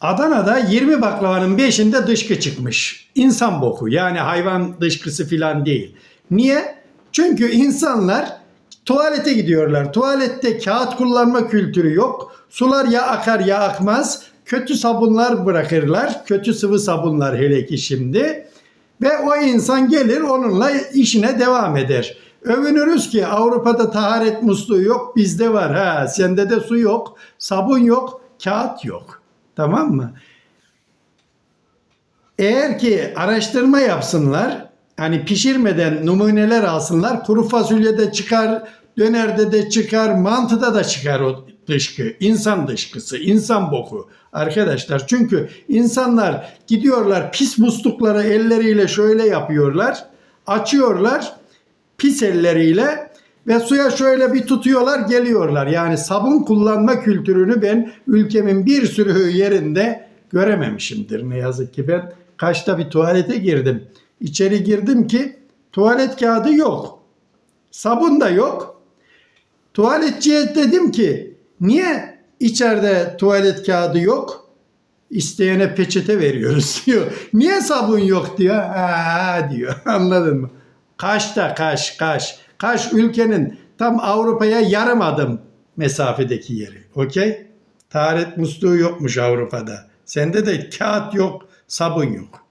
Adana'da 20 baklavanın 5'inde dışkı çıkmış. İnsan boku yani hayvan dışkısı falan değil. Niye? Çünkü insanlar tuvalete gidiyorlar. Tuvalette kağıt kullanma kültürü yok. Sular ya akar ya akmaz. Kötü sabunlar bırakırlar. Kötü sıvı sabunlar hele ki şimdi. Ve o insan gelir onunla işine devam eder. Övünürüz ki Avrupa'da taharet musluğu yok bizde var. Ha, sende de su yok, sabun yok, kağıt yok. Tamam mı? Eğer ki araştırma yapsınlar, hani pişirmeden numuneler alsınlar, kuru fasulyede çıkar, dönerde de çıkar, mantıda da çıkar o dışkı. İnsan dışkısı, insan boku. Arkadaşlar çünkü insanlar gidiyorlar pis muslukları elleriyle şöyle yapıyorlar, açıyorlar pis elleriyle ve suya şöyle bir tutuyorlar geliyorlar. Yani sabun kullanma kültürünü ben ülkemin bir sürü yerinde görememişimdir. Ne yazık ki ben kaçta bir tuvalete girdim. İçeri girdim ki tuvalet kağıdı yok. Sabun da yok. Tuvaletçiye dedim ki niye içeride tuvalet kağıdı yok? İsteyene peçete veriyoruz diyor. Niye sabun yok diyor. Ha diyor. Anladın mı? Kaş'ta Kaş, Kaş. Kaş ülkenin tam Avrupa'ya yarım adım mesafedeki yeri. Okey? Taharet musluğu yokmuş Avrupa'da. Sende de kağıt yok, sabun yok.